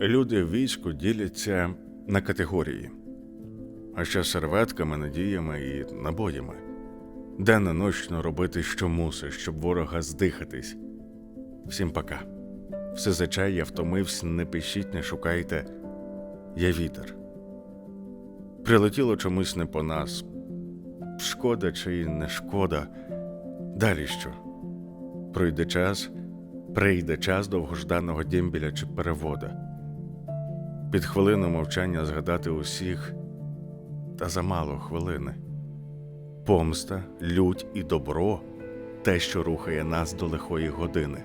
Люди в війську діляться на категорії, а ще серветками, надіями і набоями. Денно ночно робити, що мусиш, щоб ворога здихатись. Всім пока. Все за чай, я втомився, не пишіть, не шукайте. Я вітер. Прилетіло чомусь не по нас. Шкода чи не шкода. Далі що? Пройде час, прийде час довгожданого дімбіля чи перевода. Під хвилину мовчання згадати усіх, та замало хвилини. Помста, лють і добро те, що рухає нас до лихої години.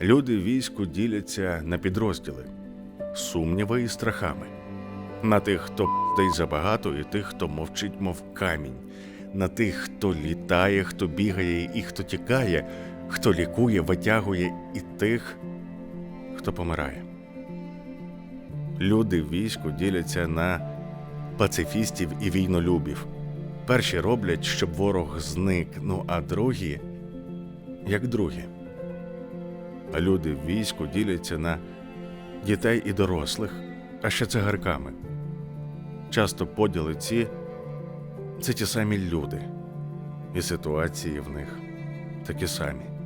Люди війську діляться на підрозділи, сумніви і страхами. На тих, хто й забагато, і тих, хто мовчить, мов камінь, на тих, хто літає, хто бігає і хто тікає, хто лікує, витягує, і тих, хто помирає. Люди в війську діляться на пацифістів і війнолюбів. Перші роблять, щоб ворог зник, ну а другі як другі. А люди в війську діляться на дітей і дорослих, а ще цигарками. Часто поділи ці це ті самі люди, і ситуації в них такі самі.